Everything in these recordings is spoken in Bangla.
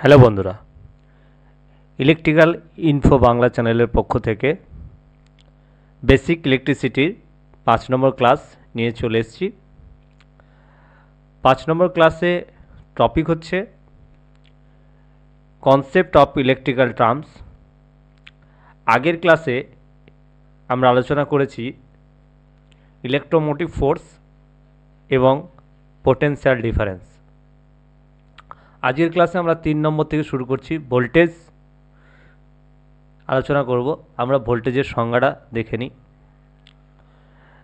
হ্যালো বন্ধুরা, ইলেকট্রিক্যাল ইনফো বাংলা চ্যানেলের পক্ষ থেকে বেসিক ইলেকট্রিসিটির পাঁচ নম্বর ক্লাস নিয়ে চলে এসেছি। পাঁচ নম্বর ক্লাসে টপিক হচ্ছে কনসেপ্ট অফ ইলেকট্রিক্যাল টার্মস। আগের ক্লাসে আমরা আলোচনা করেছি ইলেকট্রোমোটিভ ফোর্স এবং পোটেনশিয়াল ডিফারেন্স। আজকের ক্লাসে আমরা তিন নম্বর থেকে শুরু করছি ভোল্টেজ। আলোচনা করব, আমরা ভোল্টেজের সংজ্ঞাটা দেখে নিই।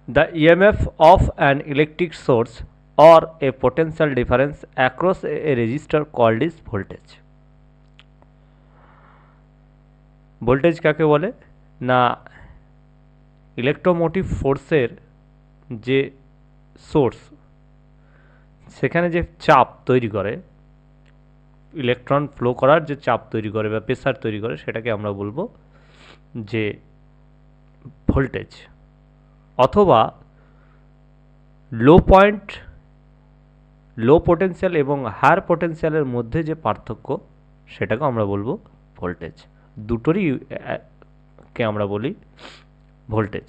The EMF of an electric source or a potential difference across a resistor called is voltage voltage কাকে বলে? না ইলেকট্রোমোটিভ ফোর্সের যে সোর্স সেখানে যে চাপ তৈরি করে ইলেকট্রন ফ্লো করার যে চাপ তৈরি করে বা প্রেসার তৈরি করে, সেটাকে আমরা বলব যে ভোল্টেজ অথবা লো পয়েন্ট লো পোটেনশিয়াল এবং হায়ার পোটেনশিয়ালের মধ্যে যে পার্থক্য, সেটাকে আমরা বলব ভোল্টেজ দুটোরই কে আমরা বলি voltage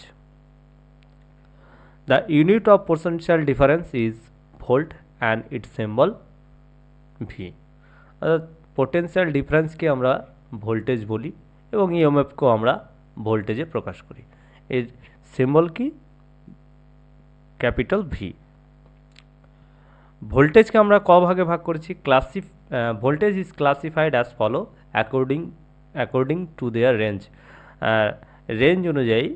the unit of potential difference is volt and its symbol V অর্থাৎ পোটেনশিয়াল ডিফারেন্সকে আমরা ভোল্টেজ বলি এবং ইএমএফকেও আমরা ভোল্টেজে প্রকাশ করি। এর সিম্বল কি? ক্যাপিটাল ভি ভোল্টেজকে আমরা ক ভাগে ভাগ করেছি? Classify voltage is classified as follow according according to their range range অনুযায়ী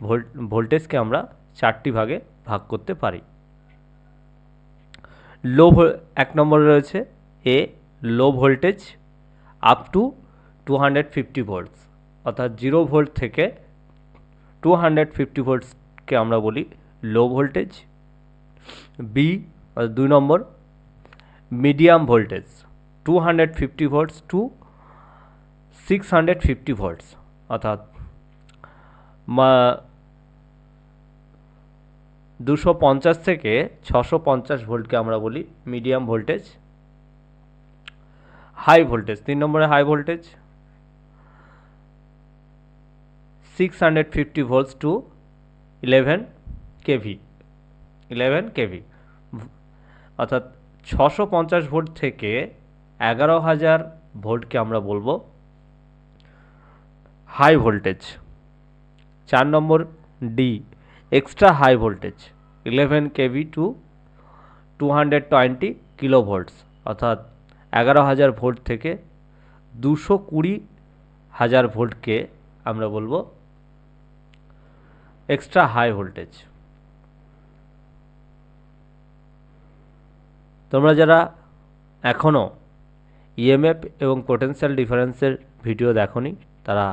ভোল্ট ভোল্টেজকে আমরা চারটি ভাগে ভাগ করতে পারি। লো এক নম্বরে রয়েছে A low voltage up to two hundred fifty volts অর্থাৎ জিরো ভোল্ট থেকে টু হান্ড্রেড ফিফটি ভোল্টসকে আমরা বলি লো ভোল্টেজ বি দুই নম্বর medium voltage two hundred fifty volts to six hundred fifty volts অর্থাৎ দুশো পঞ্চাশ থেকে ছশো পঞ্চাশ ভোল্টকে আমরা বলি মিডিয়াম ভোল্টেজ হাই ভোল্টেজ, তিন নম্বরে high voltage six hundred fifty volts to eleven KV eleven KV অর্থাৎ ছশো পঞ্চাশ ভোল্ট থেকে এগারো হাজার ভোল্টকে আমরা বলব হাই ভোল্টেজ। চার নম্বর the extra high voltage eleven KV to two hundred twenty kilo volts অর্থাৎ এগারো হাজার ভোল্ট থেকে দুশো কুড়ি হাজার ভোল্টকে আমরা বলব এক্সট্রা হাই ভোল্টেজ তোমরা যারা এখনও ইএমএফ এবং পোটেনশিয়াল ডিফারেন্সের ভিডিও দেখোনি, তারা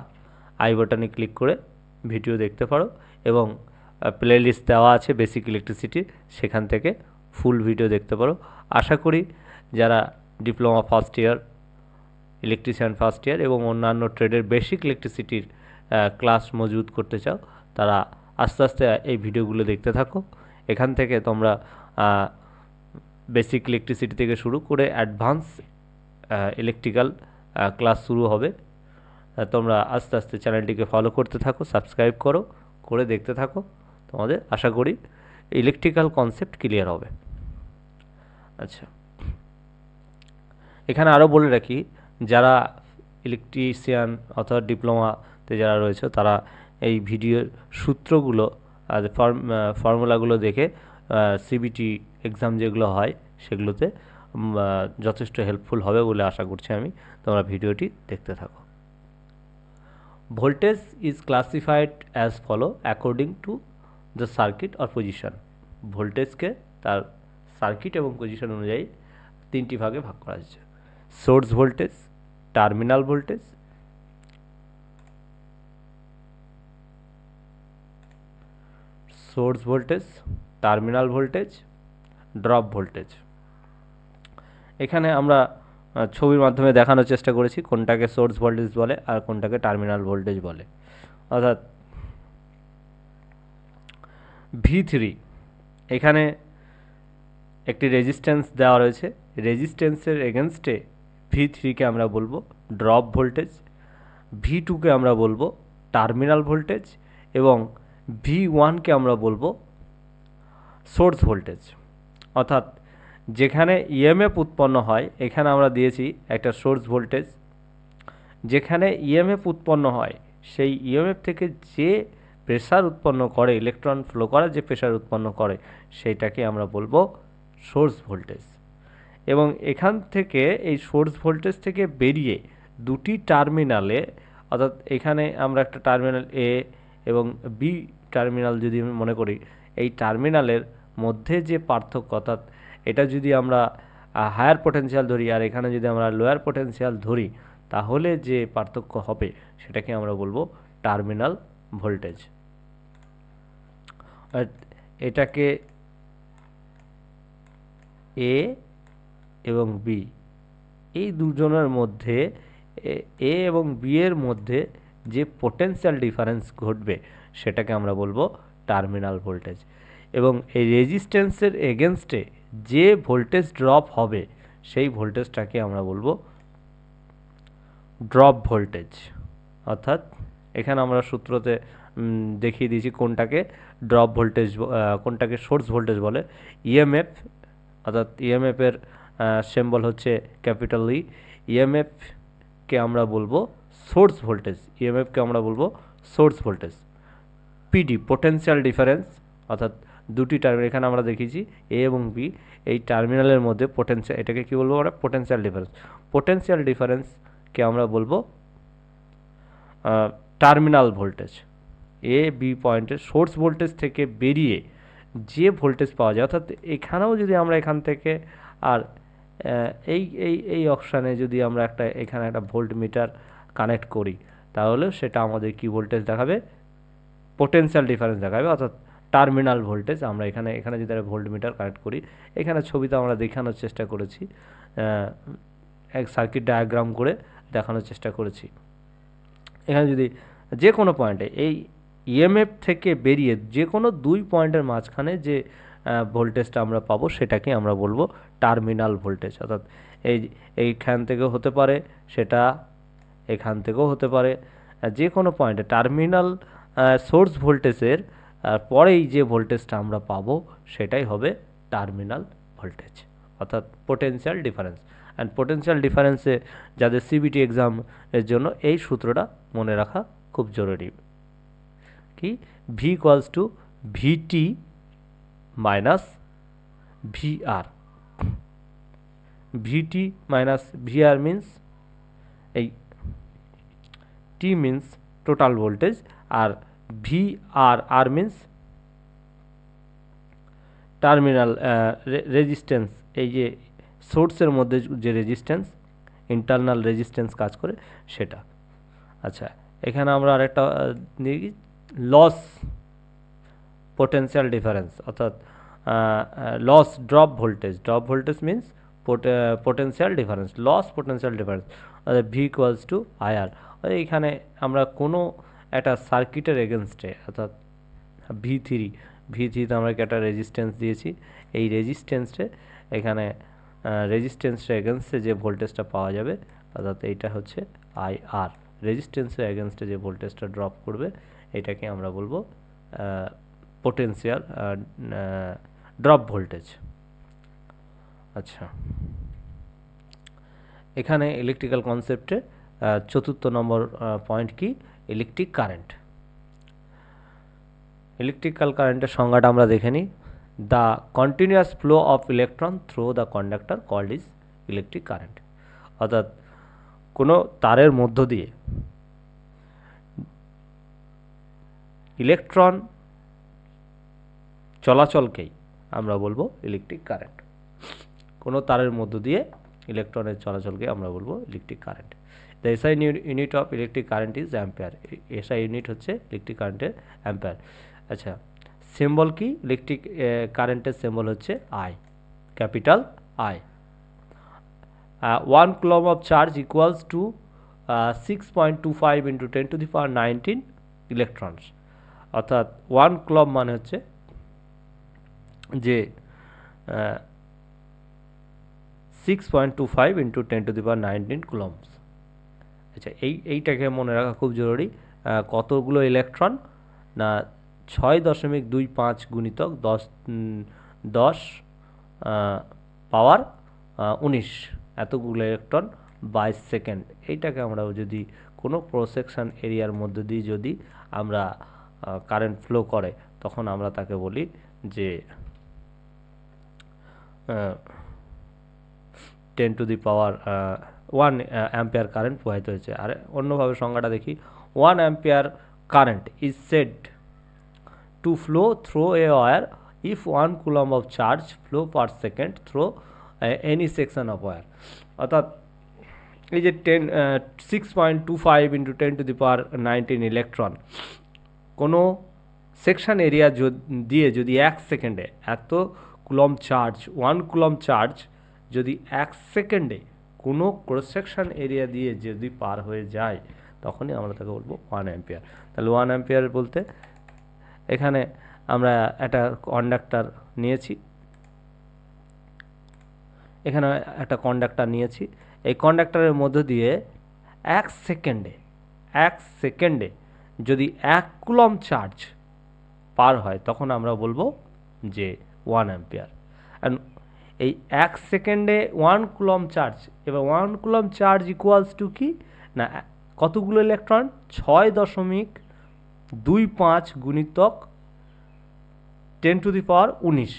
আই বাটনে ক্লিক করে ভিডিও দেখতে পারো এবং প্লে লিস্ট দেওয়া আছে বেসিক ইলেকট্রিসিটি সেখান থেকে ফুল ভিডিও দেখতে পারো। আশা করি যারা diploma first year electrician first year এবং অন্যান্য ট্রেডের বেসিক ইলেকট্রিসিটির ক্লাস মজুদ করতে চাও, তারা আস্তে আস্তে এই ভিডিওগুলো দেখতে থাকো। এখান থেকে তোমরা বেসিক ইলেকট্রিসিটি থেকে শুরু করে অ্যাডভান্স ইলেকট্রিক্যাল ক্লাস শুরু হবে। তোমরা আস্তে আস্তে চ্যানেলটিকে ফলো করতে থাকো সাবস্ক্রাইব করো, করে দেখতে থাকো। তোমাদের আশা করি ইলেকট্রিক্যাল কনসেপ্ট ক্লিয়ার হবে। আচ্ছা। এখানে আরও বলে রাখি, যারা ইলেকট্রিশিয়ান অথবা ডিপ্লোমাতে যারা রয়েছে, তারা এই ভিডিওর সূত্রগুলো আর ফর্ম ফর্মুলাগুলো দেখে সিবিটি এক্সাম যেগুলো হয়, সেগুলোতে যথেষ্ট হেল্পফুল হবে বলে আশা করছি আমি। তোমরা ভিডিওটি দেখতে থাকো। Voltage is classified as follow according to the circuit or position ভোল্টেজকে তার সার্কিট এবং পজিশন অনুযায়ী তিনটি ভাগে ভাগ করা হয়েছে। Source voltage, terminal voltage, source voltage, terminal voltage, drop voltage. এখানে আমরা ছবির মাধ্যমে দেখানোর চেষ্টা করেছি কোনটাকে সোর্স ভোল্টেজ বলে আর কোনটাকে টার্মিনাল ভোল্টেজ বলে। অর্থাৎ ভি থ্রি এখানে একটি রেজিস্ট্যান্স দেওয়া রয়েছে। রেজিস্ট্যান্সের এগেনস্টে ভি থ্রিকে আমরা বলব ড্রপ ভোল্টেজ, ভি টুকে আমরা বলব টার্মিনাল ভোল্টেজ এবং ভি ওয়ানকে আমরা বলব সোর্স ভোল্টেজ। অর্থাৎ যেখানে ইএমএফ উৎপন্ন হয়, এখানে আমরা দিয়েছি একটা সোর্স ভোল্টেজ। যেখানে ইএমএফ উৎপন্ন হয়, সেই ইএমএফ থেকে যে প্রেসার উৎপন্ন করে, ইলেকট্রন ফ্লো করা যে প্রেসার উৎপন্ন করে সেইটাকে আমরা বলব সোর্স ভোল্টেজ। এবং এখান থেকে এই সোর্স ভোল্টেজ থেকে বেরিয়ে দুটি টার্মিনালে, অর্থাৎ এখানে আমরা একটা টার্মিনাল এ এবং বি টার্মিনাল যদি আমি মনে করি, এই টার্মিনালের মধ্যে যে পার্থক্য, অর্থাৎ এটা যদি আমরা হায়ার পোটেনশিয়াল ধরি আর এখানে যদি আমরা লোয়ার পোটেনশিয়াল ধরি, তাহলে যে পার্থক্য হবে সেটাকে আমরা বলব টার্মিনাল ভোল্টেজ। এটাকে এ এবং বি এই দুজনের মধ্যে এ এবং বি এর মধ্যে যে পোটেনশিয়াল ডিফারেন্স ঘটবে, সেটাকে আমরা বলব টার্মিনাল ভোল্টেজ এবং এই রেজিস্ট্যান্সের এগেনস্টে যে ভোল্টেজ ড্রপ হবে, সেই ভোল্টেজটাকে আমরা বলব ড্রপ ভোল্টেজ অর্থাৎ, এখানে আমরা সূত্রতে দেখিয়ে দিয়েছি কোনটাকে ড্রপ ভোল্টেজ কোনটাকে সোর্স ভোল্টেজ বলে ইএমএফ অর্থাৎ ইএমএফের এর সিম্বল হচ্ছে ক্যাপিটাল ই ইএমএফকে আমরা বলব সোর্স ভোল্টেজ ইএমএফকে আমরা বলব source voltage PD potential difference অর্থাৎ দুটি টার্মিনাল এখানে আমরা দেখিয়েছি এ এবং বি এই টার্মিনালের মধ্যে পোটেনশিয়াল এটাকে কি বলব আমরা? পোটেনশিয়াল ডিফারেন্স পোটেনশিয়াল ডিফারেন্সকে আমরা বলব টার্মিনাল ভোল্টেজ এ বি পয়েন্টের সোর্স ভোল্টেজ থেকে বেরিয়ে যে ভোল্টেজ পাওয়া যায়, অর্থাৎ এখানেও যদি আমরা এখান থেকে আর এই এই এই অপশানে যদি আমরা একটা, এখানে একটা ভোল্ট মিটার কানেক্ট করি, তাহলে সেটা আমাদের কি ভোল্টেজ দেখাবে? পোটেনশিয়াল ডিফারেন্স দেখাবে, অর্থাৎ টার্মিনাল ভোল্টেজ আমরা এখানে এখানে যদি একটা ভোল্ট মিটার কানেক্ট করি, এখানে ছবিতে আমরা দেখানোর চেষ্টা করেছি এক সার্কিট ডায়াগ্রাম করে দেখানোর চেষ্টা করেছি। এখানে যদি যে কোনো পয়েন্টে এই ইএমএফ থেকে বেরিয়ে যে কোনো দুই পয়েন্টের মাঝখানে যে ভোল্টেজটা আমরা পাবো, সেটাকে আমরা বলব টার্মিনাল ভোল্টেজ অর্থাৎ এই এইখান থেকেও হতে পারে, সেটা এখান থেকেও হতে পারে। যে কোনো পয়েন্টে টার্মিনাল সোর্স ভোল্টেজের পরেই যে ভোল্টেজটা আমরা পাবো, সেটাই হবে টার্মিনাল ভোল্টেজ অর্থাৎ পোটেনশিয়াল ডিফারেন্স অ্যান্ড পোটেনশিয়াল ডিফারেন্সে যাদের সিবিটি এক্সাম এর জন্য এই সূত্রটা মনে রাখা খুব জরুরি। কি? V equals to VT minus VR VT minus VR means এই টি মিন্স টোটাল ভোল্টেজ আর R R means terminal resistance এই যে সোর্সের মধ্যে যে রেজিস্ট্যান্স ইন্টারনাল রেজিস্ট্যান্স কাজ করে সেটা। আচ্ছা এখানে আমরা আরেকটা লস পোটেনশিয়াল ডিফারেন্স অর্থাৎ loss drop voltage drop voltage means potential difference loss potential difference অর্থাৎ ভি ইকুয়ালস টু আইআর এইখানে আমরা কোনো একটা সার্কিটের এগেনস্টে অর্থাৎ ভি থ্রি ভি থ্রিতে আমরা একটা রেজিস্ট্যান্স দিয়েছি। এই রেজিস্ট্যান্সে এখানে রেজিস্ট্যান্সের এগেনস্টে যে ভোল্টেজটা পাওয়া যাবে, অর্থাৎ এইটা হচ্ছে আই আর রেজিস্ট্যান্সের এগেনস্টে যে ভোল্টেজটা ড্রপ করবে, এটাকে আমরা বলব পোটেনশিয়াল ড্রপ ভোল্টেজ আচ্ছা। এখানে ইলেকট্রিক্যাল কনসেপ্টে চতুর্থ নম্বর পয়েন্ট কি? ইলেকট্রিক কারেন্ট ইলেকট্রিক্যাল কারেন্টের সংজ্ঞাটা আমরা দেখে নিই। The continuous flow of electron through the conductor called is electric current অর্থাৎ, কোনো তারের মধ্য দিয়ে ইলেকট্রন চলাচলকেই আমরা বলব ইলেকট্রিক কারেন্ট কোনো তারের মধ্য দিয়ে ইলেকট্রনের চলাচলকে আমরা বলব electric current the SI unit of electric current is ampere SI unit হচ্ছে ইলেকট্রিক কারেন্টের অ্যাম্পেয়ার আচ্ছা সিম্বল কি? ইলেকট্রিক কারেন্টের সিম্বল হচ্ছে I capital I one coulomb of charge equals to six point two five into ten to the power nineteen electrons অর্থাৎ ওয়ান ক্লব মানে হচ্ছে যে six point two five into ten to the power nineteen coulombs আচ্ছা এই, এইটাকে মনে রাখা খুব জরুরি কতগুলো ইলেকট্রন না, ছয় দশমিক দুই পাঁচ গুণিতক দশ দশ পাওয়ার উনিশ, এতগুলো ইলেকট্রন বাইশ সেকেন্ড এইটাকে আমরা যদি কোনো প্রসেকশন এরিয়ার মধ্যে দিয়ে যদি আমরা কারেন্ট ফ্লো করে, তখন আমরা তাকে বলি যে ten to the power one ampere current প্রবাহিত হয়েছে। আর অন্যভাবে সংজ্ঞাটা দেখি one ampere current is said flow through a wire if one coulomb of charge flow per second through uh, any section of wire অর্থাৎ এই যে ten six point two five into ten to the power nineteen electron কোনো সেকশন এরিয়া দিয়ে যদি এক সেকেন্ডে এত coulomb charge one coulomb charge যদি এক সেকেন্ডে কোনো ক্রস এরিয়া দিয়ে যদি পার হয়ে যায়, তখনই আমরা তাকে বলব ওয়ান অ্যাম্পিয়ার তাহলে ওয়ান অ্যাম্পিয়ার বলতে এখানে আমরা একটা কন্ডাক্টার নিয়েছি। এখানে একটা কন্ডাক্টার নিয়েছি। এই কন্ডাক্টারের মধ্য দিয়ে এক সেকেন্ডে এক সেকেন্ডে যদি এক কুলম চার্জ পার হয়, তখন আমরা বলব যে ওয়ান অ্যাম্পিয়ার অ্যান্ড এই এক সেকেন্ডে ওয়ান কুলম চার্জ, এবার one coulomb charge equals to কি? না, কতগুলো ইলেকট্রন ছয় দশমিক দুই পাঁচ গুণিতক টেন টু দি পাওয়ার উনিশ।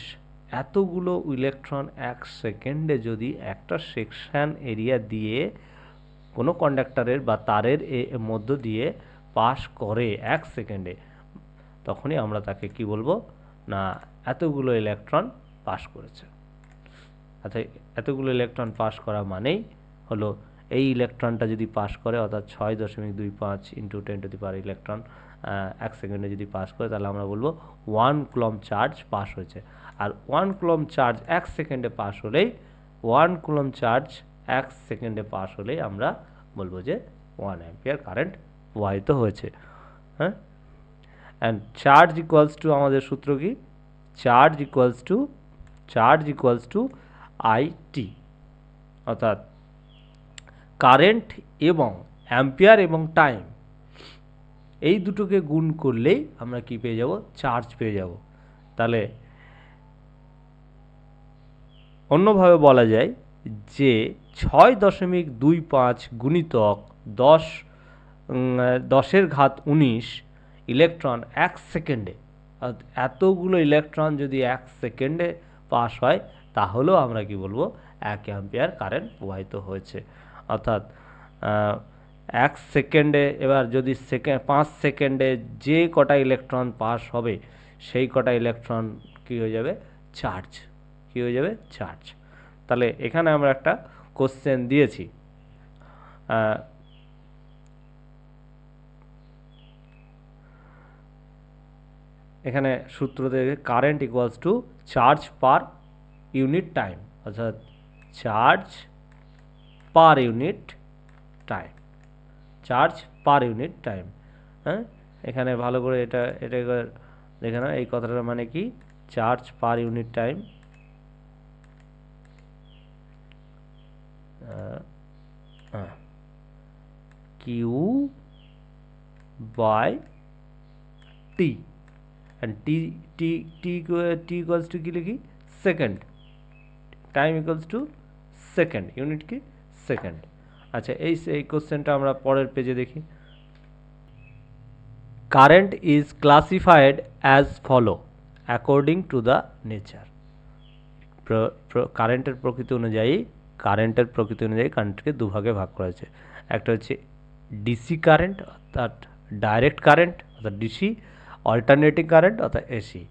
এতগুলো ইলেকট্রন এক সেকেন্ডে যদি একটা সেকশন এরিয়া দিয়ে কোনো কন্ডাক্টরের বা তারের মধ্য দিয়ে পাস করে এক সেকেন্ডে, তখনই আমরা তাকে কি বলব? না, এতগুলো ইলেকট্রন পাস করেছে। অর্থাৎ এতগুলো ইলেকট্রন পাস করা মানেই হলো এই ইলেকট্রনটা যদি পাস করে, অর্থাৎ ছয় দশমিক দুই পাঁচ into ten to the power electron এক সেকেন্ডে যদি পাস করে, তাহলে আমরা বলব ওয়ান কুলম চার্জ পাস হয়েছে। আর ওয়ান কুলম চার্জ এক সেকেন্ডে পাস হলেই ওয়ান কুলম চার্জ এক সেকেন্ডে পাস হলেই আমরা বলব যে ওয়ান অ্যাম্পিয়ার কারেন্ট প্রবাহিত হয়েছে। হ্যাঁ? অ্যান্ড চার্জ ইকুয়ালস টু আমাদের সূত্র কি? Charge equals to charge equals to I T অর্থাৎ কারেন্ট এবং অ্যাম্পিয়ার এবং টাইম, এই দুটোকে গুণ করলেই আমরা কি পেয়ে যাব? চার্জ পেয়ে যাব। তাহলে অন্যভাবে বলা যায় যে ছয় দশমিক দুই পাঁচ গুণিতক দশ দশের ঘাত উনিশ ইলেকট্রন এক সেকেন্ডে এতগুলো ইলেকট্রন যদি এক সেকেন্ডে পাস হয় তাহলেও আমরা কি বলব, এক অ্যাম্পিয়ার কারেন্ট প্রবাহিত হয়েছে। অর্থাৎ এক সেকেন্ডে এবার যদি সেকেন্ড পাঁচ সেকেন্ডে যে কটা ইলেকট্রন পাস হবে, সেই কটা ইলেকট্রন কী হয়ে যাবে? চার্জ কী হয়ে যাবে? চার্জ তাহলে এখানে আমরা একটা কোশ্চেন দিয়েছি। এখানে সূত্র থেকে current equals to charge per unit time, অর্থাৎ charge per unit time, charge per unit time হ্যাঁ? এখানে ভালো করে এটা এটা দেখে নাও, এই কথাটার মানে কি? Charge per unit time Q by T and t t t equa- t equals কি লিখি? Second time equals to second unit কি সেকেন্ড আচ্ছা এই এই কোশ্চেনটা আমরা পরের পেজে দেখি। Current is classified as follow according to the nature কারেন্টের প্রকৃতি অনুযায়ী কারেন্টের প্রকৃতি অনুযায়ী কারেন্টকে দুভাগে ভাগ করা হয়েছে। একটা হচ্ছে ডিসি কারেন্ট অর্থাৎ ডাইরেক্ট কারেন্ট অর্থাৎ ডিসি অল্টারনেটিং কারেন্ট অর্থাৎ এসি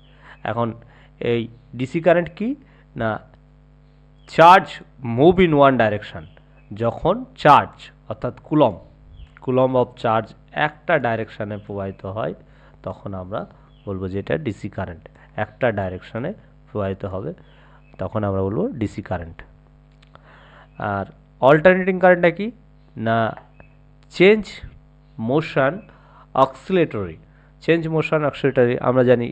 এখন এই ডিসি কারেন্ট কি? না charge move in one direction যখন চার্জ অর্থাৎ কুলম কুলম অফ চার্জ একটা ডাইরেকশানে প্রবাহিত হয়, তখন আমরা বলব যে এটা ডিসি কারেন্ট একটা ডাইরেকশানে প্রবাহিত হবে, তখন আমরা বলব ডিসি কারেন্ট আর অল্টারনেটিং কারেন্টটা কি? না change motion oscillatory change motion oscillatory আমরা জানি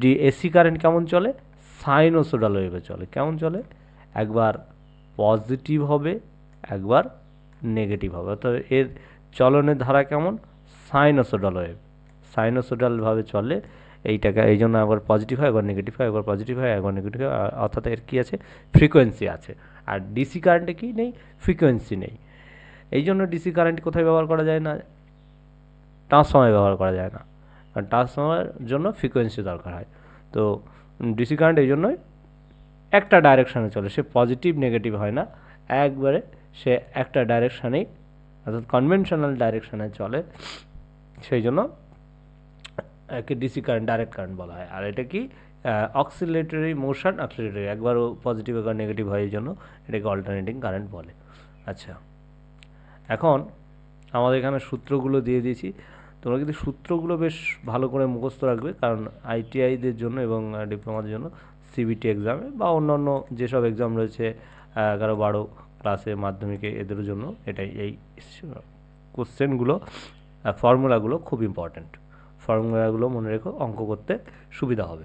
ডি এসি কারেন্ট কেমন চলে? সাইনোসোডাল ওয়েভে চলে। কেমন চলে? একবার পজিটিভ হবে, একবার নেগেটিভ হবে। অর্থাৎ এর চলনের ধারা কেমন? সাইনোসোডাল ওয়েভ সাইনোসোডালভাবে চলে এইটাকে, এই জন্য একবার পজিটিভ হয়, একবার নেগেটিভ হয়, একবার পজিটিভ হয়, একবার নেগেটিভ হয়। অর্থাৎ এর কী আছে? ফ্রিকোয়েন্সি আছে। আর ডিসি কারেন্টে কি নেই? ফ্রিকোয়েন্সি নেই। এই জন্য ডিসি কারেন্ট কোথায় ব্যবহার করা যায় না? ট্রান্সফর্মারে ব্যবহার করা যায় না। কারণ ট্রান্সফর্মার জন্য ফ্রিকোয়েন্সি দরকার হয়। তো ডিসি কারেন্ট এই জন্যই একটা ডাইরেকশানে চলে। সে পজিটিভ নেগেটিভ হয় না। একবারে সে একটা ডাইরেকশানেই অর্থাৎ কনভেনশনাল ডাইরেকশানে চলে। সেই জন্য একে ডিসি কারেন্ট ডাইরেক্ট কারেন্ট বলা হয়। আর এটা কি? অক্সিলেটরি মোশন অক্সিলেটরি একবারও পজিটিভ একবার নেগেটিভ হয় এই জন্য এটাকে অল্টারনেটিং কারেন্ট বলে। আচ্ছা এখন আমাদের এখানে সূত্রগুলো দিয়ে দিয়েছি। তোমরা কিন্তু সূত্রগুলো বেশ ভালো করে মুখস্থ রাখবে, কারণ আইটিআইদের জন্য এবং ডিপ্লোমাদের জন্য সিবিটি এক্সামে বা অন্যান্য যেসব এক্সাম রয়েছে, এগারো বারো ক্লাসে মাধ্যমিকে এদের জন্য এটাই, এই কোশ্চেনগুলো ফর্মুলাগুলো খুব ইম্পর্ট্যান্ট ফর্মুলাগুলো মনে রেখো অঙ্ক করতে সুবিধা হবে।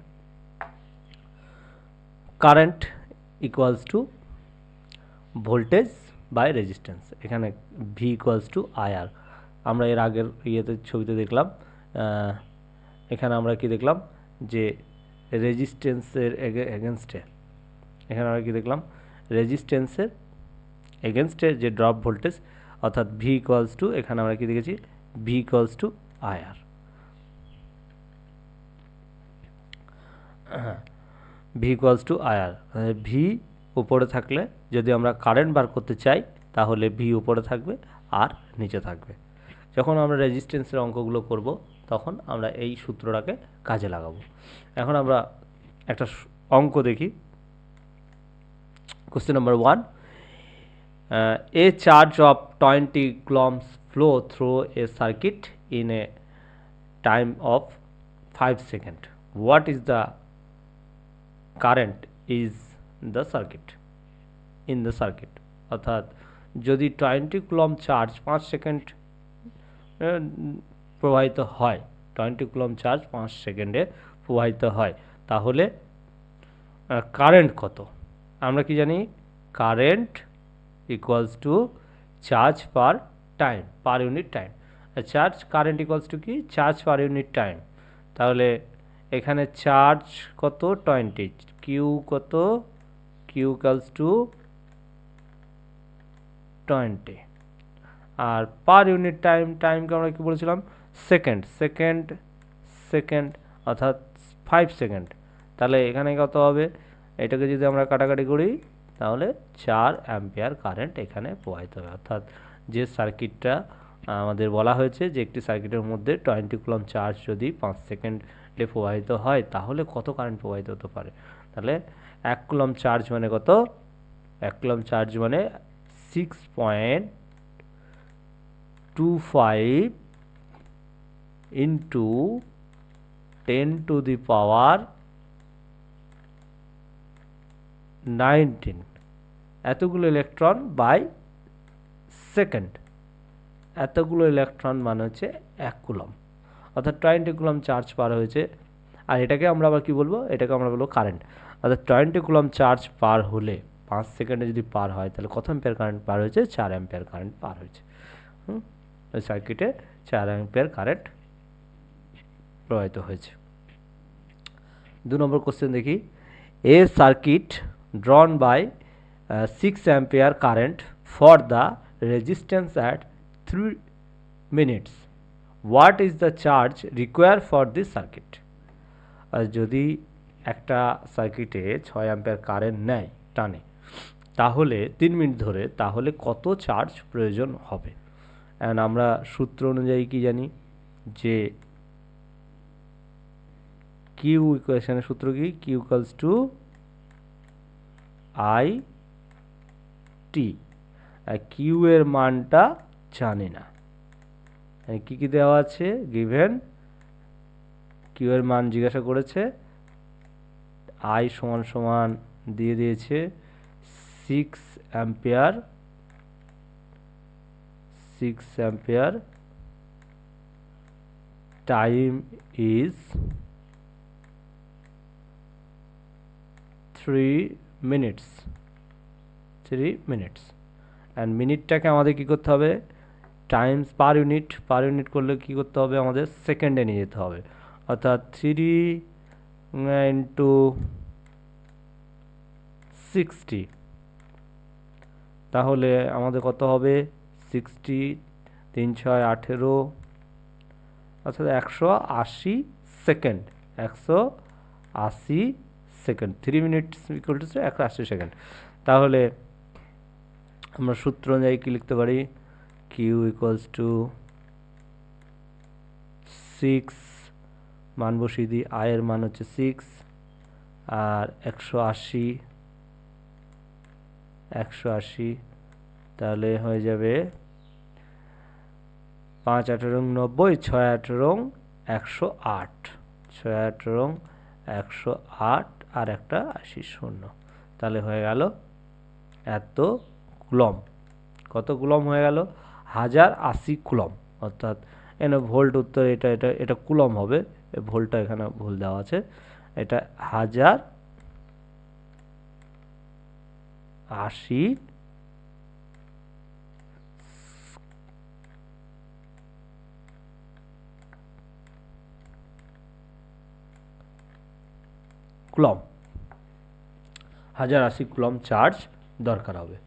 Current equals to voltage by resistance এখানে ভি ইকুয়ালস টু আইআর আমরা এর আগের ইয়েতে ছবিতে দেখলাম এখানে আমরা কি দেখলাম যে রেজিস্ট্যান্সের এগেনস্টে এখানে আমরা কি দেখলাম? রেজিস্ট্যান্সের এগেনস্টে যে ড্রপ ভোল্টেজ অর্থাৎ ভি ইকুয়ালস টু এখানে আমরা কি দেখেছি? V equals to IR V equals to IR V উপরে থাকলে যদি আমরা কারেন্ট বার করতে চাই, তাহলে ভি উপরে থাকবে আর নিচে থাকবে। যখন আমরা রেজিস্ট্যান্সের অঙ্কগুলো করব তখন আমরা এই সূত্রটাকে কাজে লাগাবো এখন আমরা একটা স- অঙ্ক দেখি question number one a charge of 20 coulombs flow through a circuit in a time of 5 second what is the current is the circuit in the circuit অর্থাৎ যদি টোয়েন্টি কুলম চার্জ পাঁচ সেকেন্ড প্রবাহিত হয়। টোয়েন্টি কুলম চার্জ পাঁচ সেকেন্ডে প্রবাহিত হয়। তাহলে কারেন্ট কত? আমরা কি জানি? Current equals to charge per time per unit time charge current equals to কি? চার্জ পার ইউনিট টাইম তাহলে, এখানে চার্জ কত? টোয়েন্টি কিউ কত? কিউ ইকুয়ালস টু টোয়েন্টি আর পার ইউনিট টাইম টাইমকে আমরা কি বলেছিলাম? সেকেন্ড সেকেন্ড সেকেন্ড, অর্থাৎ ফাইভ সেকেন্ড। তাহলে এখানে কত হবে? এটাকে যদি আমরা কাটাকাটি করি, তাহলে চার অ্যাম্পিয়ার কারেন্ট এখানে প্রবাহিত হবে। অর্থাৎ যে সার্কিটটা আমাদের বলা হয়েছে যে একটি সার্কিটের মধ্যে টোয়েন্টি কুলম চার্জ যদি পাঁচ সেকেন্ডে প্রবাহিত হয়, তাহলে কত কারেন্ট প্রবাহিত হতে পারে? তাহলে এক কুলম চার্জ মানে কত? এক কুলম চার্জ মানে six point two five into ten to the power nineteen এতগুলো ইলেকট্রন বাই সেকেন্ড এতগুলো ইলেকট্রন মানে হচ্ছে এক কুলম অর্থাৎ টোয়েন্টি কুলম চার্জ পার হয়েছে। আর এটাকে আমরা আবার কি বলব? এটাকে আমরা বলব কারেন্ট অর্থাৎ টোয়েন্টি কুলম চার্জ পার হলে, পাঁচ সেকেন্ডে যদি পার হয়, তাহলে কত অ্যাম্পিয়ার কারেন্ট পার হয়েছে? চার অ্যাম্পিয়ার কারেন্ট পার হয়েছে। হুম? সার্কিটে চার অ্যাম্পিয়ার কারেন্ট প্রবাহিত হয়েছে। দু নম্বর কোশ্চেন দেখি। A circuit uh, 6 ampere current for the resistance at 3 minutes. What is the charge required for this circuit? আর যদি একটা সার্কিটে ছয় অ্যাম্পিয়ার কারেন্ট নেয় টানে তাহলে তিন মিনিট ধরে তাহলে কত চার্জ প্রয়োজন হবে? অ্যান্ড আমরা সূত্র অনুযায়ী কি জানি? যে কিউ ইকুয়েশনের সূত্র কি? Q equals to I T Q এর মানটা জানি না। কি কি দেওয়া আছে? গিভেন কিউ এর মান জিজ্ঞাসা করেছে। আই সমান সমান দিয়ে দিয়েছে six ampere six ampere time is three minutes three minutes and মিনিটটাকে আমাদের কী করতে হবে? Times per unit per unit করলে কী করতে হবে? আমাদের সেকেন্ডে নিয়ে যেতে হবে। অর্থাৎ থ্রি ইন্টু সিক্সটি তাহলে আমাদের কত হবে? সিক্সটি তিন ছয় আঠেরো। অর্থাৎ একশো আশি সেকেন্ড একশো আশি second three minutes equal to একশো আশি সেকেন্ড তাহলে আমরা সূত্র অনুযায়ী কী লিখতে পারি? কিউ ইকুয়ালস টু সিক্স মান বসিয়ে দিই আয়ের মান হচ্ছে সিক্স আর একশো আশি একশো আশি, তাহলে হয়ে যাবে পাঁচ আঠেরো নব্বই, ছয় আঠেরো একশো আট, ছয় আঠেরো একশো আট আর একটা আশি শূন্য। তাহলে হয়ে গেল এত কুলম। কত কুলম হয়ে গেল? হাজার আশি কুলম। অর্থাৎ এনে ভোল্ট উত্তর এটা এটা এটা কুলম হবে। ভোল্টটা এখানে ভুল দেওয়া আছে। এটা হাজার আশি কুলম। হাজার আশি কুলম চার্জ দরকার হবে।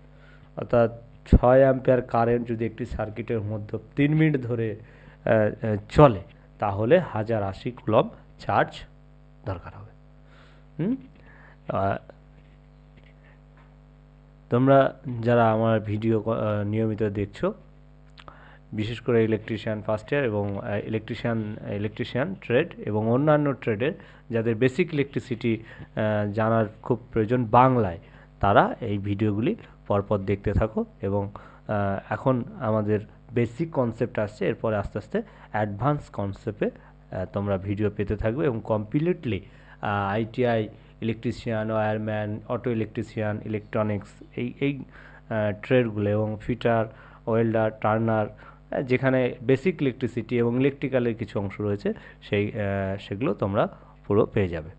অর্থাৎ ছয় অ্যাম্পিয়ার কারেন্ট যদি একটি সার্কিটের মধ্যে তিন মিনিট ধরে চলে, তাহলে হাজার আশি কুলম চার্জ দরকার হবে। তোমরা যারা আমার ভিডিও নিয়মিত দেখছ বিশেষ করে ইলেকট্রিশিয়ান ফার্স্ট ইয়ার এবং ইলেকট্রিশিয়ান ইলেকট্রিশিয়ান ট্রেড এবং অন্যান্য ট্রেডের যাদের বেসিক ইলেকট্রিসিটি জানার খুব প্রয়োজন বাংলায়, তারা এই ভিডিওগুলি পরপর দেখতে থাকো এবং এখন আমাদের বেসিক কনসেপ্ট আসছে, এরপরে আস্তে আস্তে অ্যাডভান্স কনসেপ্টে তোমরা ভিডিও পেতে থাকবে এবং completely ITI electrician wireman auto electrician electronics এই এই ট্রেডগুলো এবং ফিটার ওয়েল্ডার টার্নার যেখানে বেসিক ইলেকট্রিসিটি এবং ইলেকট্রিক্যালের কিছু অংশ রয়েছে, সেই সেগুলো তোমরা পুরো পেয়ে যাবে।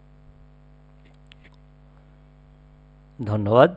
ধন্যবাদ।